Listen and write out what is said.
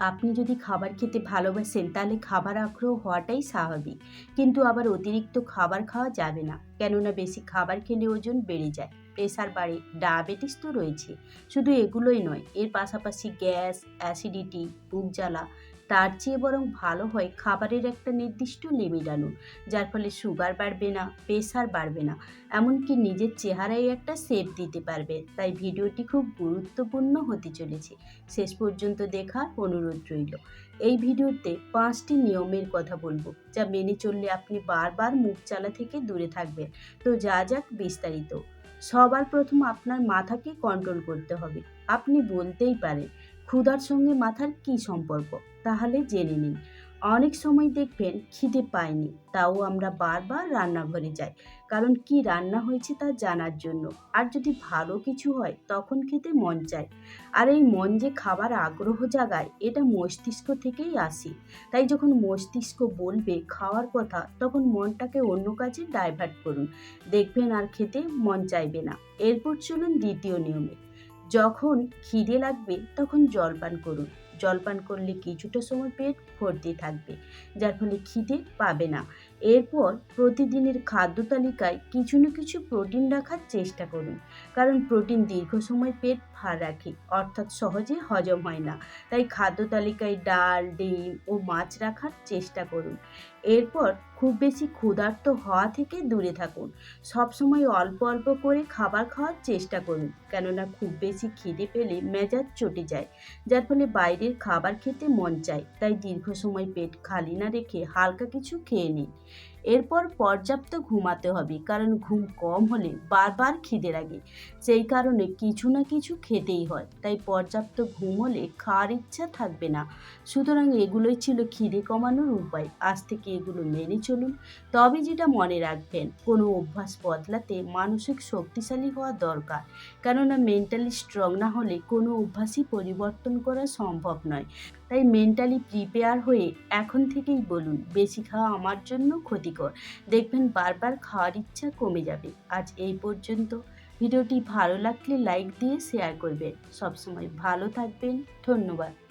আপনি যদি খাবার খেতে ভালোবাসেন, তাহলে খাবার আগ্রহ হওয়াটাই স্বাভাবিক। কিন্তু আবার অতিরিক্ত খাবার খাওয়া যাবে না। কেননা বেশি খাবার খেলে ওজন বেড়ে যায়। প্রেশার বাড়ে, ডায়াবেটিস তো রয়েছে। শুধু এগুলোই নয়, এর পাশাপাশি গ্যাস, অ্যাসিডিটি, বুক জ্বালা তার চেয়ে বরং ভালো হয় খাবারের একটা নির্দিষ্ট লিমিট আনুন, যার ফলে সুগার বাড়বে না, প্রেসার বাড়বে না, এমনকি নিজের চেহারায় একটা সেপ দিতে পারবে। তাই ভিডিওটি খুব গুরুত্বপূর্ণ হতে চলেছে। শেষ পর্যন্ত দেখার অনুরোধ রইল। এই ভিডিওতে পাঁচটি নিয়মের কথা বলব, যা মেনে চললে আপনি বারবার মুখ চালা থেকে দূরে থাকবেন। তো যা যাক বিস্তারিত। সবার প্রথম আপনার মাথাকে কন্ট্রোল করতে হবে। আপনি বলতেই পারেন ক্ষুধার সঙ্গে মাথার কী সম্পর্ক? তাহলে জেনে নিন। অনেক সময় দেখবেন খিদে পায়নি, তাও আমরা বারবার রান্নাঘরে যাই। কারণ কি রান্না হয়েছে তা জানার জন্য। আর যদি ভালো কিছু হয়, তখন খেতে মন চায়। আর এই মন যে খাবার আগ্রহ জাগায়, এটা মস্তিষ্ক থেকেই আসে। তাই যখন মস্তিষ্ক বলবে খাওয়ার কথা, তখন মনটাকে অন্য কাজে ডাইভার্ট করুন। দেখবেন আর খেতে মন চাইবে না। এরপর চলুন দ্বিতীয় নিয়মে। যখন খিদে লাগবে তখন জলপান করুন। জলপান করলে কিছুটা সময় পেট ভর্তি থাকবে, যার ফলে খিদে পাবে না। এরপর প্রতিদিনের খাদ্য তালিকায় কিছু না কিছু প্রোটিন রাখার চেষ্টা করুন, কারণ প্রোটিন দীর্ঘ সময় পেট ভার রাখে, অর্থাৎ সহজে হজম হয় না। তাই খাদ্য তালিকায় ডাল, ডিম ও মাছ রাখার চেষ্টা করুন। এরপর খুব বেশি ক্ষুধার্ত হওয়া থেকে দূরে থাকুন। সবসময় অল্প অল্প করে খাবার খাওয়ার চেষ্টা করুন, কেননা খুব বেশি খিদে পেলে মেজাজ চটে যায়, যার ফলে বাইরের খাবার খেতে মন চায়, তাই দীর্ঘ সময় পেট খালি না রেখে হালকা কিছু খেয়ে নিন। এরপর পর্যাপ্ত ঘুমাতে হবে, কারণ ঘুম কম হলে বারবার খিদে লাগে। সেই কারণে কিছু না কিছু খেতেই হয়, তাই পর্যাপ্ত ঘুম হলে খাওয়ার ইচ্ছা থাকবে না। সুতরাং এগুলোই ছিল খিদে কমানোর উপায়। আজ থেকে এগুলো মেনে চলুন। তবে যেটা মনে রাখবেন, কোনো অভ্যাস বদলাতে মানসিক শক্তিশালী হওয়া দরকার। কেননা মেন্টালি স্ট্রং না হলে কোনো অভ্যাসই পরিবর্তন করা সম্ভব নয়। তাই মেন্টালি প্রিপেয়ার হয়ে এখন থেকেই বলুন, বেশি খাওয়া আমার জন্য ক্ষতিকর। দেখবেন বারবার খাওয়ার ইচ্ছা কমে যাবে। আজ এই পর্যন্ত। ভিডিওটি ভালো লাগলে লাইক দিয়ে শেয়ার করবেন। সবসময় ভালো থাকবেন। ধন্যবাদ।